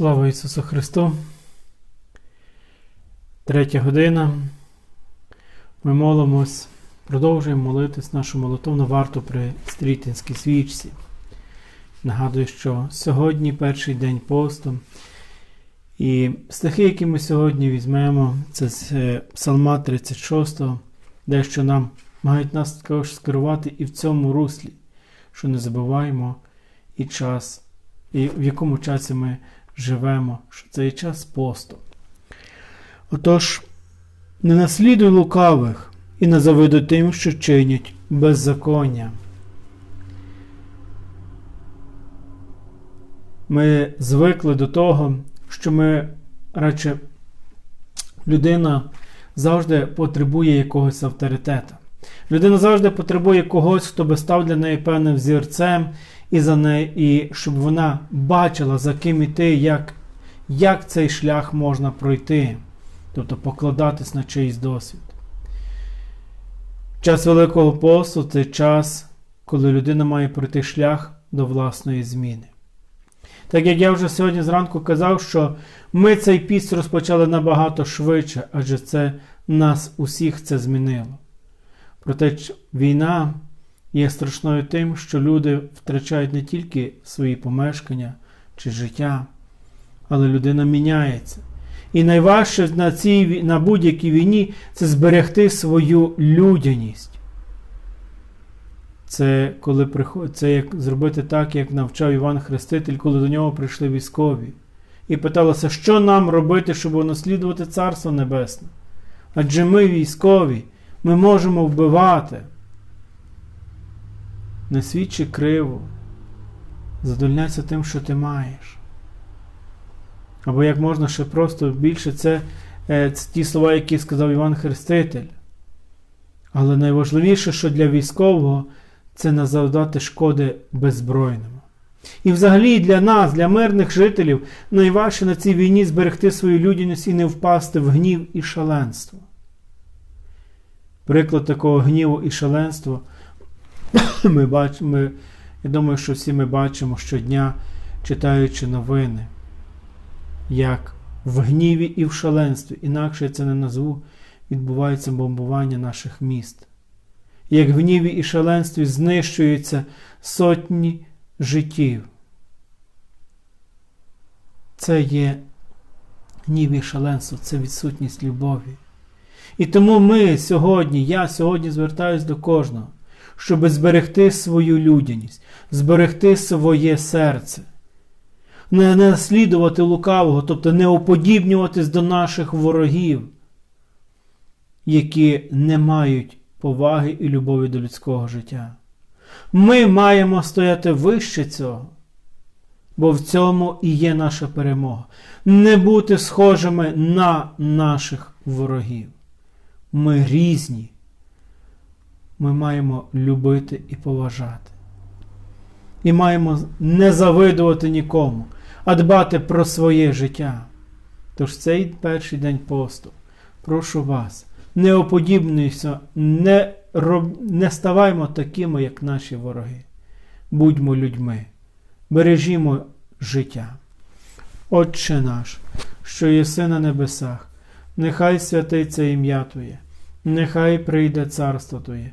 Слава Ісусу Христу. Третя година. Ми молимось, продовжуємо молитись нашу молитовну варту при стрітинській свічці. Нагадую, що сьогодні перший день посту. І стихи, які ми сьогодні візьмемо, це з е, Псалма 36, дещо нам мають нас також скерувати і в цьому руслі, що не забуваємо і час, і в якому часі ми живемо, що це є час посту. Отож, не наслідуй лукавих і не завидуй тим, що чинять беззаконня. Ми звикли до того, що ми радше людина завжди потребує якогось авторитета. Людина завжди потребує когось, хто би став для неї певним взірцем, і за неї, і щоб вона бачила, за ким іти, як, як цей шлях можна пройти, тобто покладатись на чийсь досвід. Час Великого посту це час, коли людина має пройти шлях до власної зміни. Так як я вже сьогодні зранку казав, що ми цей піст розпочали набагато швидше, адже це нас усіх це змінило. Проте війна є страшною тим, що люди втрачають не тільки свої помешкання чи життя, але людина міняється. І найважче на цій, на будь-якій війні це зберегти свою людяність. Це коли приход... це як зробити так, як навчав Іван Хреститель, коли до нього прийшли військові. І питалося, що нам робити, щоб унаслідувати Царство Небесне. Адже ми військові, ми можемо вбивати. Не свідчи криво, задовольняйся тим, що ти маєш. Або як можна ще просто більше це, е, це ті слова, які сказав Іван Хреститель. Але найважливіше, що для військового, це не завдати шкоди беззбройному. І взагалі для нас, для мирних жителів, найважче на цій війні зберегти свою людяність і не впасти в гнів і шаленство. Приклад такого гніву і шаленства ми бачимо, я думаю, що всі ми бачимо щодня, читаючи новини, як в гніві і в шаленстві, інакше я це не назву, відбувається бомбування наших міст. Як в гніві і шаленстві знищуються сотні життів. Це є гнів і шаленство, це відсутність любові. І тому ми сьогодні, я сьогодні звертаюся до кожного щоб зберегти свою людяність, зберегти своє серце, не наслідувати лукавого, тобто не уподібнюватись до наших ворогів, які не мають поваги і любові до людського життя. Ми маємо стояти вище цього, бо в цьому і є наша перемога. Не бути схожими на наших ворогів. Ми різні ми маємо любити і поважати. І маємо не завидувати нікому, а дбати про своє життя. Тож цей перший день посту, прошу вас, не оподібнуйся, не, роб... не ставаймо такими, як наші вороги. Будьмо людьми, бережімо життя. Отче наш, що єси на небесах, нехай святиться ім'я Твоє, нехай прийде царство Твоє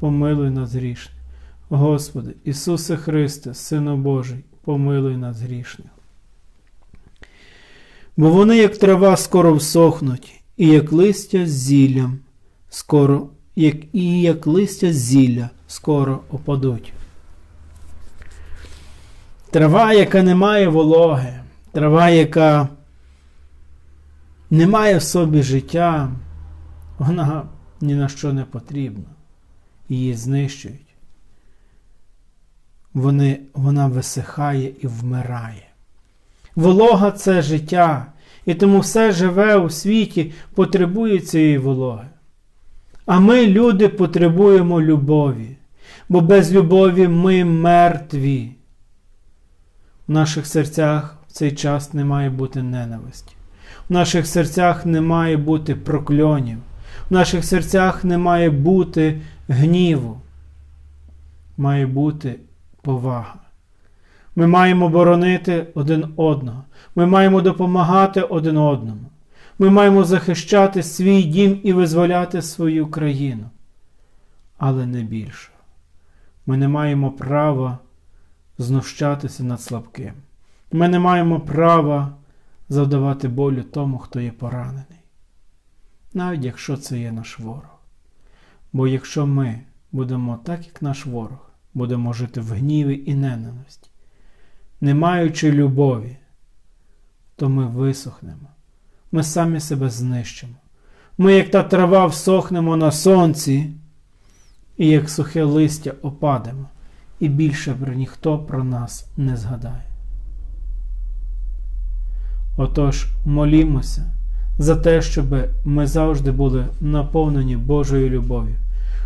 помилуй нас грішних. Господи, Ісусе Христе, Сину Божий, помилуй нас грішних. бо вони, як трава, скоро всохнуть, і як листя з зіллям, скоро, як, і як листя з зілля скоро опадуть. Трава, яка не має вологи, трава, яка не має в собі життя, вона ні на що не потрібна. Її знищують. Вони, вона висихає і вмирає. Волога це життя, і тому все живе у світі потребує цієї вологи. А ми, люди, потребуємо любові, бо без любові ми мертві. В наших серцях в цей час не має бути ненависті. В наших серцях не має бути прокльонів. В наших серцях не має бути гніву. Має бути повага. Ми маємо боронити один одного. Ми маємо допомагати один одному. Ми маємо захищати свій дім і визволяти свою країну. Але не більше. Ми не маємо права знущатися над слабким. Ми не маємо права завдавати болю тому, хто є поранений. Навіть якщо це є наш ворог. Бо якщо ми будемо так, як наш ворог, будемо жити в гніві і ненависті, не маючи любові, то ми висохнемо, ми самі себе знищимо. Ми, як та трава, всохнемо на сонці, і як сухе листя опадемо, і більше ніхто про нас не згадає. Отож, молімося за те, щоб ми завжди були наповнені Божою любов'ю,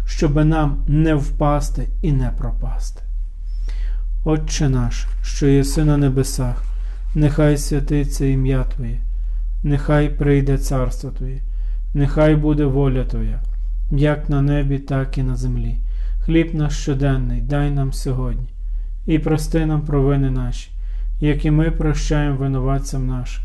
щоб нам не впасти і не пропасти. Отче наш, що єси на небесах, нехай святиться ім'я Твоє, нехай прийде царство Твоє, нехай буде воля Твоя, як на небі, так і на землі. Хліб наш щоденний, дай нам сьогодні, і прости нам провини наші, як і ми прощаємо винуватцям нашим.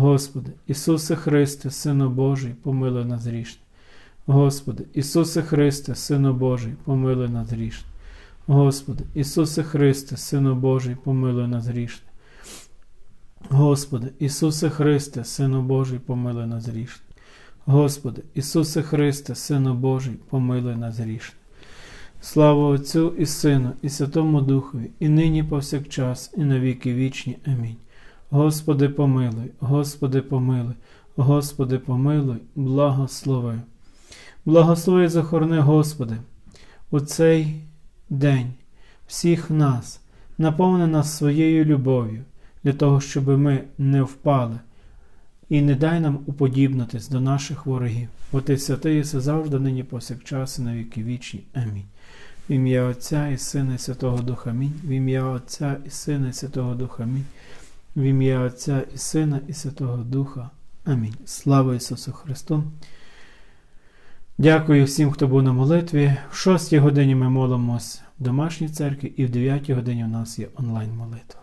Господи, Ісусе Христе, Сину Божий, помилуй нас грішне. Господи, Ісусе Христе, Сину Божий, помилуй нас грішне. Господи, Ісусе Христе, Сину Божий, помилуй нас грішне. Господи, Ісусе Христе, Сину Божий, помилуй нас грішне. Господи, Ісусе Христе, Сину Божий, помилуй нас грішне. Слава Отцю і Сину, і Святому Духові, і нині повсякчас, і на віки вічні. Амінь. Господи, помилуй, Господи, помилуй, Господи, помилуй, благослови. Благослови захорони, Господи, у цей день всіх нас, наповни нас своєю любов'ю, для того, щоб ми не впали, і не дай нам уподібнитись до наших ворогів. Ти святий, і завжди, нині повсякчас, і на віки вічні. Амінь. В ім'я Отця і Сина, і Святого Духа Амінь. В ім'я Отця і Сина, і Святого Духа Амінь. В ім'я Отця і Сина, і Святого Духа. Амінь. Слава Ісусу Христу! Дякую всім, хто був на молитві. В 6 годині ми молимось в домашній церкві, і в 9 годині у нас є онлайн молитва.